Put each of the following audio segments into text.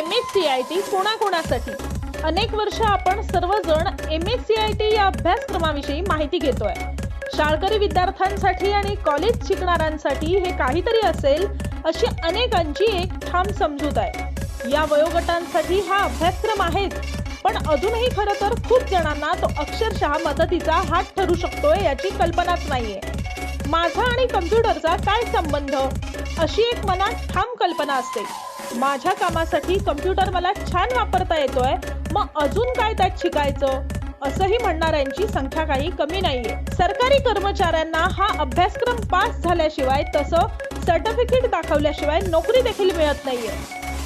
M S C I T कोणाकोणासाठी? अनेक वर्ष आपण सर्वजण M S C I T या अभ्यासक्रमाविषयी माहिती घेतोय. शाळकरी विद्यार्थ्यांसाठी आणि कॉलेज शिकणाऱ्यांसाठी हे काहीतरी असेल अशी अनेकांची एक ठाम समजूत आहे. या वयोगटांसाठी हा अभ्यासक्रम आहेच पण अजूनही खरं तर खूप जणांना तो अक्षरशः मदतीचा हात ठरू शकतोय याची कल्पनाच नाहीये. माझा आणि कम्प्युटरचा काय संबंध? अशी एक मनात ठाम कल्पना असते. माझ्या कामासाठी कम्प्युटर मला छान वापरता येतोय. मग अजून काय त्यात शिकायचं? असंही म्हणणाऱ्यांची संख्या काही कमी नाहीये. सरकारी कर्मचाऱ्यांना हा अभ्यासक्रम पास झाल्याशिवाय तसं सर्टिफिकेट दाखवल्याशिवाय नोकरी देखील मिळत नाहीये.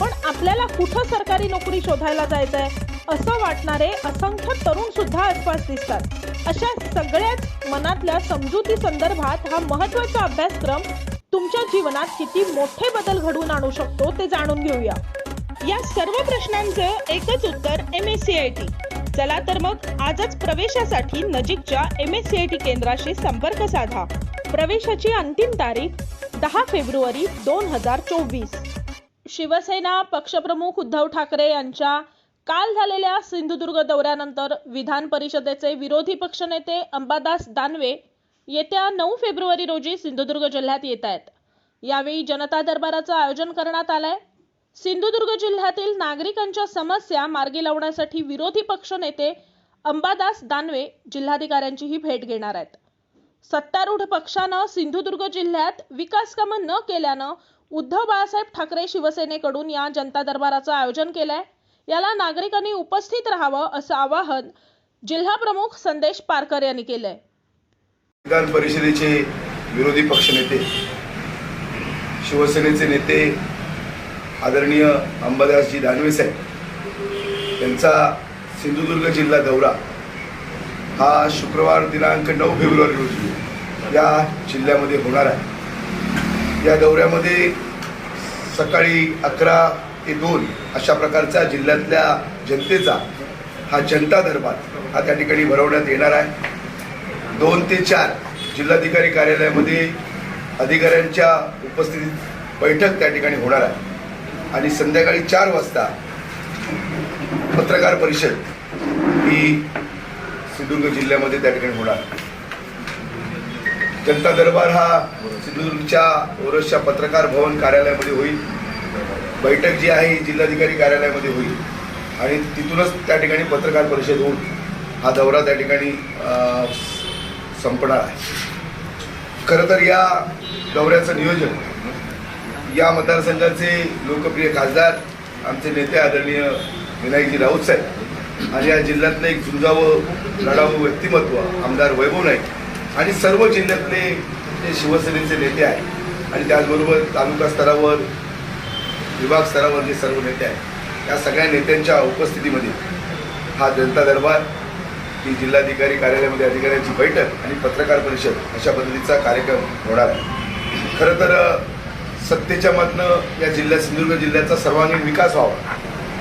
पण आपल्याला कुठं सरकारी नोकरी शोधायला जायचंय? असं वाटणारे असंख्य तरुण सुद्धा आसपास दिसतात. अशा सगळ्याच मनातल्या समजुती संदर्भात हा महत्त्वाचा अभ्यासक्रम तुमच्या जीवनात किती मोठे बदल घडवून आणू शकतो ते जाणून घेऊया. या सर्व प्रश्नांचं एकच उत्तर M S C I T चला तर मग आजच प्रवेशासाठी नजीकच्या M S C I T केंद्राशी संपर्क साधा. प्रवेशाची अंतिम तारीख दहा फेब्रुवारी दोन हजार चोवीस. शिवसेना पक्षप्रमुख उद्धव ठाकरे यांच्या काल झालेल्या सिंधुदुर्ग दौऱ्यानंतर विधान परिषदेचे विरोधी पक्षनेते अंबादास दानवे येत्या नऊ फेब्रुवारी रोजी सिंधुदुर्ग जिल्ह्यात येत आहेत. यावेळी जनता दरबाराचं आयोजन करण्यात आलंय. सिंधुदुर्ग जिल्ह्यातील नागरिकांच्या समस्या मार्गी लावण्यासाठी विरोधी पक्ष नेते अंबादास दानवे जिल्हाधिकाऱ्यांचीही भेट घेणार आहेत. सत्तारूढ पक्षानं सिंधुदुर्ग जिल्ह्यात विकास कामं न केल्यानं उद्धव बाळासाहेब ठाकरे शिवसेनेकडून या जनता दरबाराचं आयोजन केलंय. याला नागरिकांनी उपस्थित राहावं असं आवाहन जिल्हाप्रमुख संदेश पारकर यांनी केलंय. विधान परिषदेचे विरोधी पक्षनेते शिवसेनेचे नेते आदरणीय अंबादासजी दानवे साहेब यांचा सिंधुदुर्ग जिल्हा दौरा हा शुक्रवार दिनांक नऊ फेब्रुवारी रोजी या जिल्ह्यामध्ये होणार आहे. या दौऱ्यामध्ये सकाळी अकरा ते दोन अशा प्रकारचा जिल्ह्यातल्या जनतेचा हा जनता दरबार हा त्या ठिकाणी भरवण्यात येणार आहे. दोन ते चार जिल्हाधिकारी कार्यालयामध्ये अधिकाऱ्यांच्या उपस्थितीत बैठक त्या ठिकाणी होणार आहे. आणि संध्याकाळी चार वाजता पत्रकार परिषद ही सिंधुदुर्ग जिल्ह्यामध्ये त्या ठिकाणी होणार. जनता दरबार हा सिंधुदुर्गच्या ओरसच्या पत्रकार भवन कार्यालयामध्ये होईल. बैठक जी आहे ही जिल्हाधिकारी कार्यालयामध्ये होईल. आणि तिथूनच त्या ठिकाणी पत्रकार परिषद होऊन हा दौरा त्या ठिकाणी संपणार आहे. खरं तर या दौऱ्याचं नियोजन या मतदारसंघाचे लोकप्रिय खासदार आमचे नेते आदरणीय विनायकजी राऊत साहेब आणि या जिल्ह्यातलं एक झुंजावं लढावं व्यक्तिमत्व आमदार वैभव नाईक आणि सर्व जिल्ह्यातले जे शिवसेनेचे नेते आहेत आणि त्याचबरोबर तालुका स्तरावर विभाग स्तरावर जे सर्व नेते आहेत या सगळ्या नेत्यांच्या उपस्थितीमध्ये हा जनता दरबार की जिल्हाधिकारी कार्यालयामध्ये अधिकाऱ्यांची बैठक आणि पत्रकार परिषद अशा पद्धतीचा कार्यक्रम होणार आहे. खरं तर सत्तेच्या मधनं या जिल्ह्यात सिंधुदुर्ग जिल्ह्याचा सर्वांगीण विकास व्हावा.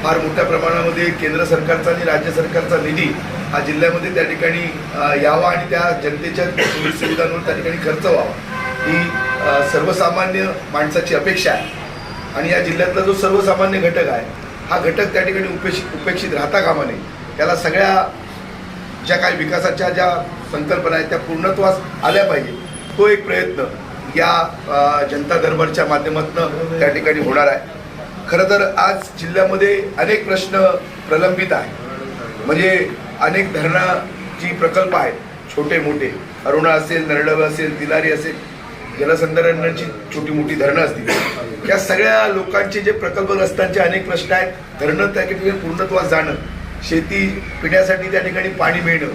फार मोठ्या प्रमाणामध्ये केंद्र सरकारचा आणि राज्य सरकारचा निधी हा जिल्ह्यामध्ये त्या ठिकाणी यावा आणि त्या जनतेच्या सुविधांवर त्या ठिकाणी खर्च व्हावा. ही सर्वसामान्य माणसाची अपेक्षा आहे. आणि या जिल्ह्यातला जो सर्वसामान्य घटक आहे हा घटक त्या ठिकाणी उपेक्षित उपेक्षित राहता कामा नये. त्याला सगळ्या ज्या काही विकासाच्या ज्या संकल्पना आहेत त्या पूर्णत्वास आल्या पाहिजे. तो एक प्रयत्न या जनता दरबारच्या माध्यमातून त्या ठिकाणी होणार आहे. खरं तर आज जिल्ह्यामध्ये अनेक प्रश्न प्रलंबित आहेत. म्हणजे अनेक धरणाची प्रकल्प आहेत. छोटे मोठे अरुणा असेल नरडव असेल तिलारी असेल. जलसंधारणाची छोटी मोठी धरणं असतील. या सगळ्या लोकांचे जे प्रकल्पग्रस्तांचे अनेक प्रश्न आहेत धरणं त्या ठिकाणी पूर्णत्वास जाणं. शेती पिण्यासाठी त्या ठिकाणी पाणी मिळणं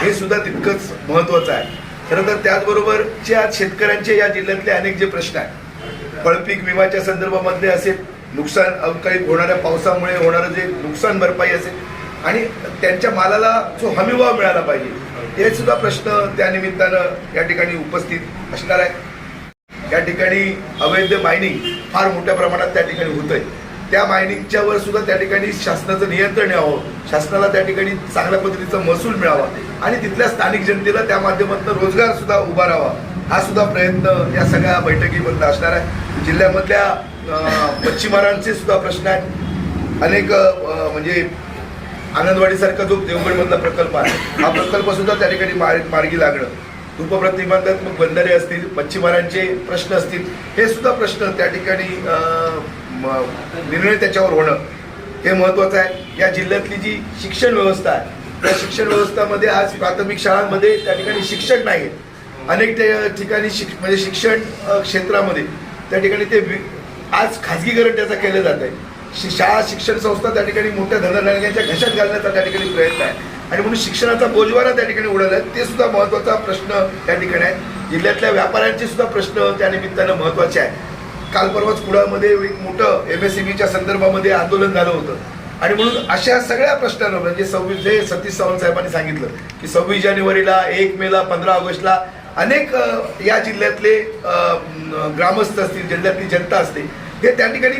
हे सुद्धा तितकंच महत्त्वाचं आहे. खरं तर त्याचबरोबर जे आज शेतकऱ्यांचे या जिल्ह्यातले अनेक जे प्रश्न आहेत. फळपीक विम्याच्या संदर्भामधले असेल नुकसान अवकाळी होणाऱ्या पावसामुळे होणारं जे नुकसान भरपाई असेल आणि त्यांच्या मालाला जो हमीभाव मिळाला पाहिजे हे सुद्धा प्रश्न त्या निमित्तानं या ठिकाणी उपस्थित असणार आहे या ठिकाणी अवैध मायनिंग फार मोठ्या प्रमाणात त्या ठिकाणी होत आहे त्या मायनिंगच्या वर सुद्धा त्या ठिकाणी शासनाचं नियंत्रण यावं. शासनाला त्या ठिकाणी चांगल्या पद्धतीचा महसूल मिळावा. आणि तिथल्या स्थानिक जनतेला त्या माध्यमातून रोजगार सुद्धा उभा राहावा. हा सुद्धा प्रयत्न या सगळ्या बैठकीमधला असणार आहे. जिल्ह्यामधल्या मच्छीमारांचे सुद्धा प्रश्न आहेत. अनेक म्हणजे आनंदवाडीसारखा जो देवगडमधला प्रकल्प आहे हा प्रकल्प सुद्धा त्या ठिकाणी मार- मार्गी लागणं. उपप्रतिबंधात्मक बंधारे असतील मच्छीमारांचे प्रश्न असतील हे सुद्धा प्रश्न त्या ठिकाणी निर्णय त्याच्यावर होणं हे महत्वाचं आहे. या जिल्ह्यातली जी शिक्षण व्यवस्था आहे त्या शिक्षण व्यवस्थामध्ये आज प्राथमिक शाळांमध्ये त्या ठिकाणी शिक्षक नाही आहेत अनेक ते- ठिकाणी शिक म्हणजे शिक्षण क्षेत्रामध्ये त्या ठिकाणी ते वि- आज खाजगीकरण त्याचं केलं जात आहे. शि- शाळा शिक्षण संस्था त्या ठिकाणी मोठ्या धंदाधडक्यांच्या घशात घालण्याचा त्या ठिकाणी प्रयत्न आहे. आणि म्हणून शिक्षणाचा बोजवारा त्या ठिकाणी उडाला आहे ते सुद्धा महत्त्वाचा प्रश्न त्या ठिकाणी आहे. जिल्ह्यातल्या व्यापाऱ्यांचे सुद्धा प्रश्न त्या निमित्तानं महत्त्वाचे आहे. काल परवाच कुडामध्ये एक मोठं एम एस च्या संदर्भामध्ये आंदोलन झालं होतं. आणि म्हणून अशा सगळ्या प्रश्नांवर म्हणजे सव्वीस जे सतीश सावंत साहेबांनी सांगितलं की सव्वीस जानेवारीला एक मेला पंधरा ऑगस्टला अनेक या जिल्ह्यातले ग्रामस्थ असतील जिल्ह्यातली जनता असते हे त्या ठिकाणी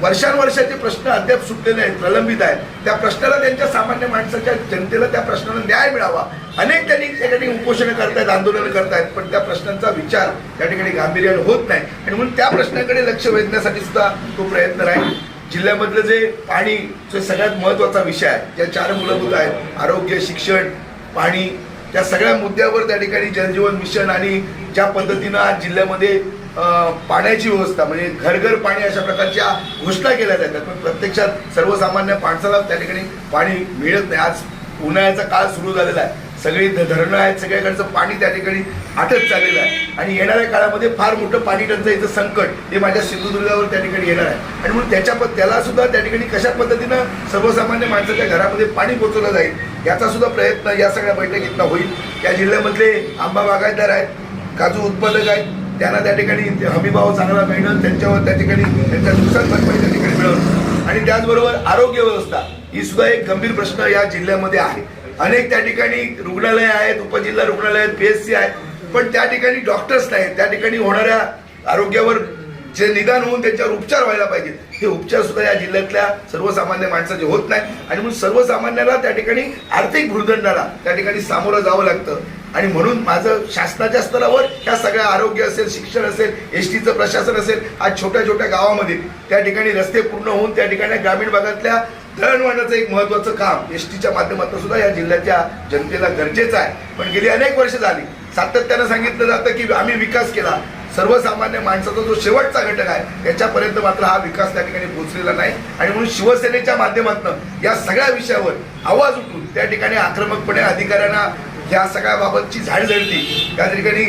वर्षानुवर्षाचे प्रश्न अद्याप सुटलेले आहेत प्रलंबित आहेत. त्या प्रश्नाला त्यांच्या सामान्य माणसाच्या जनतेला त्या प्रश्नाला न्याय मिळावा. अनेक त्यांनी त्या ठिकाणी उपोषणं करतायत आंदोलनं करतायत पण त्या प्रश्नांचा विचार त्या ठिकाणी गांभीर्याने होत नाही. आणि म्हणून त्या प्रश्नाकडे लक्ष वेधण्यासाठी सुद्धा तो प्रयत्न राहील. जिल्ह्यामधलं जे पाणी जो सगळ्यात महत्त्वाचा विषय आहे ज्या चार मूलभूत आहेत आरोग्य शिक्षण पाणी त्या सगळ्या मुद्द्यावर त्या ठिकाणी जलजीवन मिशन आणि ज्या पद्धतीनं आज जिल्ह्यामध्ये पाण्याची व्यवस्था म्हणजे घरघर पाणी अशा प्रकारच्या घोषणा केल्या जातात पण प्रत्यक्षात सर्वसामान्य माणसाला त्या ठिकाणी पाणी मिळत नाही. आज उन्हाळ्याचा काळ सुरू झालेला आहे. सगळी ध- धरणं आहेत सगळ्याकडचं पाणी त्या ठिकाणी आटत चाललेलं आहे. आणि येणाऱ्या काळामध्ये फार मोठं पाणी टंचाईचं संकट हे माझ्या सिंधुदुर्गावर त्या ठिकाणी येणार आहे. आणि म्हणून त्याच्या त्याला सुद्धा त्या ठिकाणी कशा पद्धतीनं सर्वसामान्य माणसाच्या घरामध्ये पाणी पोहोचवलं जाईल याचा सुद्धा प्रयत्न या सगळ्या बैठकीतनं होईल. या जिल्ह्यामधले आंबा बागायतदार आहेत काजू उत्पादक आहेत त्यांना त्या ठिकाणी हमीभाव चांगला मिळणं त्यांच्यावर त्या ठिकाणी त्यांच्या नुकसान भरपाई त्या ठिकाणी मिळवणं आणि त्याचबरोबर आरोग्य व्यवस्था ही सुद्धा एक गंभीर प्रश्न या जिल्ह्यामध्ये आहे. अनेक त्या ठिकाणी रुग्णालय आहेत उपजिल्हा रुग्णालय आहेत पीएचसी आहेत पण त्या ठिकाणी डॉक्टर्स नाहीत. त्या ठिकाणी होणाऱ्या आरोग्यावर जे निदान होऊन त्यांच्यावर उपचार व्हायला पाहिजे हे उपचार सुद्धा या जिल्ह्यातल्या सर्वसामान्य माणसाचे होत नाही. आणि म्हणून सर्वसामान्याला त्या ठिकाणी आर्थिक भूर्दंडाला त्या ठिकाणी सामोरं जावं लागतं. आणि म्हणून माझं शासनाच्या स्तरावर ह्या सगळ्या आरोग्य असेल शिक्षण असेल एस टीचं प्रशासन असेल आज छोट्या छोट्या गावामध्ये त्या ठिकाणी रस्ते पूर्ण होऊन त्या ठिकाणी ग्रामीण भागातल्या दळणवळणाचं एक महत्वाचं काम एस टीच्या माध्यमातून सुद्धा या जिल्ह्याच्या जनतेला गरजेचं आहे. पण गेली अनेक वर्ष झाली. सातत्यानं सांगितलं जातं की आम्ही विकास केला. सर्वसामान्य माणसाचा जो शेवटचा घटक आहे त्याच्यापर्यंत मात्र हा विकास त्या ठिकाणी पोहोचलेला नाही. आणि म्हणून शिवसेनेच्या माध्यमातून या सगळ्या विषयावर आवाज उठून त्या ठिकाणी आक्रमकपणे अधिकाऱ्यांना ह्या सगळ्या बाबतची झाडझडती त्या ठिकाणी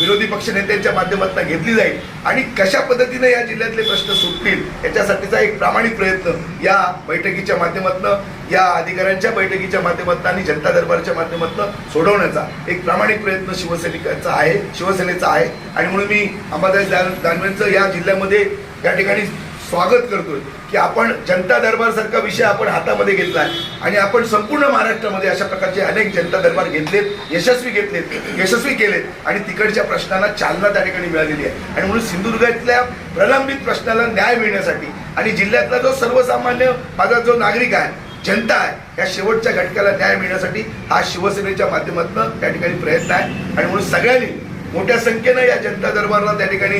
विरोधी पक्ष नेत्यांच्या माध्यमातून घेतली जाईल. आणि कशा पद्धतीने या जिल्ह्यातले प्रश्न सुटतील याच्यासाठीचा एक प्रामाणिक प्रयत्न या बैठकीच्या माध्यमातून या अधिकाऱ्यांच्या बैठकीच्या माध्यमातून आणि जनता दरबारच्या माध्यमातून सोडवण्याचा एक प्रामाणिक प्रयत्न शिवसैनिकांचा आहे शिवसेनेचा आहे. आणि म्हणून मी अंबादास दानवेंचं या जिल्ह्यामध्ये या ठिकाणी स्वागत करतोय की आपण जनता दरबार सारखा विषय आपण हातामध्ये घेतला आहे आणि आपण संपूर्ण महाराष्ट्रामध्ये अशा प्रकारचे अनेक जनता दरबार घेतलेत यशस्वी घेतलेत यशस्वी केलेत आणि तिकडच्या प्रश्नांना चालना त्या ठिकाणी मिळालेली आहे. आणि म्हणून सिंधुदुर्गातल्या प्रलंबित प्रश्नाला न्याय मिळण्यासाठी आणि जिल्ह्यातला जो सर्वसामान्य माझा जो नागरिक आहे जनता आहे या शेवटच्या घटकाला न्याय मिळण्यासाठी हा शिवसेनेच्या माध्यमातून त्या ठिकाणी प्रयत्न आहे. आणि म्हणून सगळ्यांनी मोठ्या संख्येनं या जनता दरबारला त्या ठिकाणी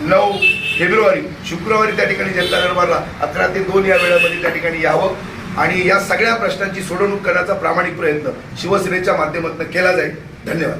नऊ फेब्रुवारी शुक्रवारी त्या ठिकाणी जनता दरबारला अकरा ते दोन या वेळामध्ये त्या ठिकाणी यावं. आणि या सगळ्या प्रश्नांची सोडवणूक करण्याचा प्रामाणिक प्रयत्न शिवसेनेच्या माध्यमातून केला जाईल. धन्यवाद.